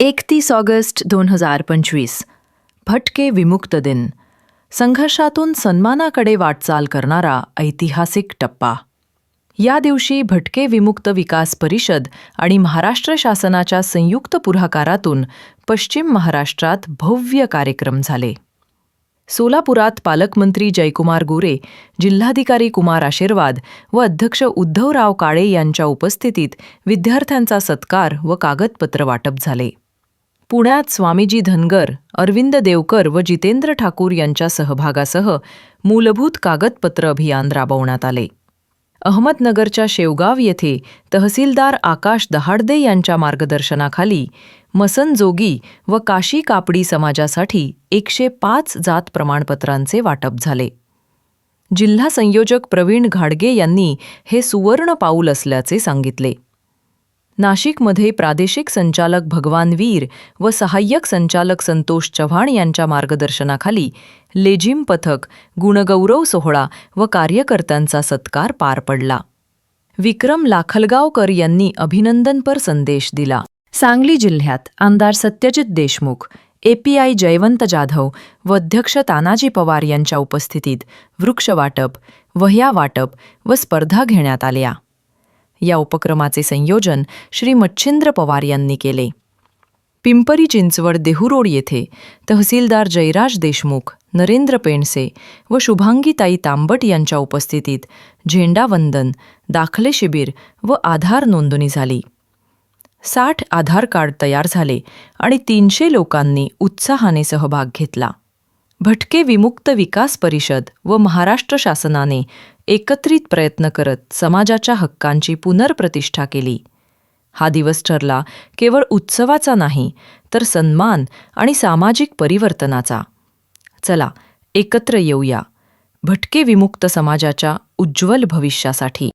एकतीस ऑगस्ट दोन हजार पंचवीस. भटके विमुक्त दिन. संघर्षातून सन्मानाकडे वाटचाल करणारा ऐतिहासिक टप्पा. या दिवशी भटके विमुक्त विकास परिषद आणि महाराष्ट्र शासनाच्या संयुक्त पुढाकारातून पश्चिम महाराष्ट्रात भव्य कार्यक्रम झाले. सोलापुरात पालकमंत्री जयकुमार गोरे जिल्हाधिकारी कुमार आशीर्वाद व अध्यक्ष उद्धवराव काळे यांच्या उपस्थितीत विद्यार्थ्यांचा सत्कार व कागदपत्र वाटप झाले. पुण्यात स्वामीजी धनगर अरविंद देवकर व जितेंद्र ठाकूर यांच्या सहभागासह मूलभूत कागदपत्र अभियान राबवण्यात आले. अहमदनगरच्या शेवगाव येथे तहसीलदार आकाश दहाडदे यांच्या मार्गदर्शनाखाली मसनजोगी व काशी कापडी समाजासाठी एकशे पाच जात प्रमाणपत्रांचे वाटप झाले. जिल्हा संयोजक प्रवीण घाडगे यांनी हे सुवर्ण पाऊल असल्याचे सांगितले. नाशिकमध्ये प्रादेशिक संचालक भगवान वीर व सहाय्यक संचालक संतोष चव्हाण यांच्या मार्गदर्शनाखाली लेझिम पथक गुणगौरव सोहळा व कार्यकर्त्यांचा सत्कार पार पडला. विक्रम लाखलगावकर यांनी अभिनंदनपर संदेश दिला. सांगली जिल्ह्यात आमदार सत्यजित देशमुख एपीआय जयवंत जाधव व अध्यक्ष तानाजी पवार यांच्या उपस्थितीत वृक्षवाटप वह्या वाटप व स्पर्धा घेण्यात आल्या. या उपक्रमाचे संयोजन श्री मच्छिंद्र पवार यांनी केले. पिंपरी चिंचवड देहुरोड येथे तहसीलदार जयराज देशमुख नरेंद्र पेंडसे व शुभांगीताई तांबट यांच्या उपस्थितीत झेंडावंदन दाखले शिबिर व आधार नोंदणी झाली. साठ आधार कार्ड तयार झाले आणि तीनशे लोकांनी उत्साहाने सहभाग घेतला. भटके विमुक्त विकास परिषद व महाराष्ट्र शासनाने एकत्रित प्रयत्न करत समाजाच्या हक्कांची पुनर्प्रतिष्ठा केली. हा दिवस ठरला केवळ उत्सवाचा नाही तर सन्मान आणि सामाजिक परिवर्तनाचा. चला एकत्र येऊया. भटके विमुक्त समाजाच्या उज्ज्वल भविष्यासाठी.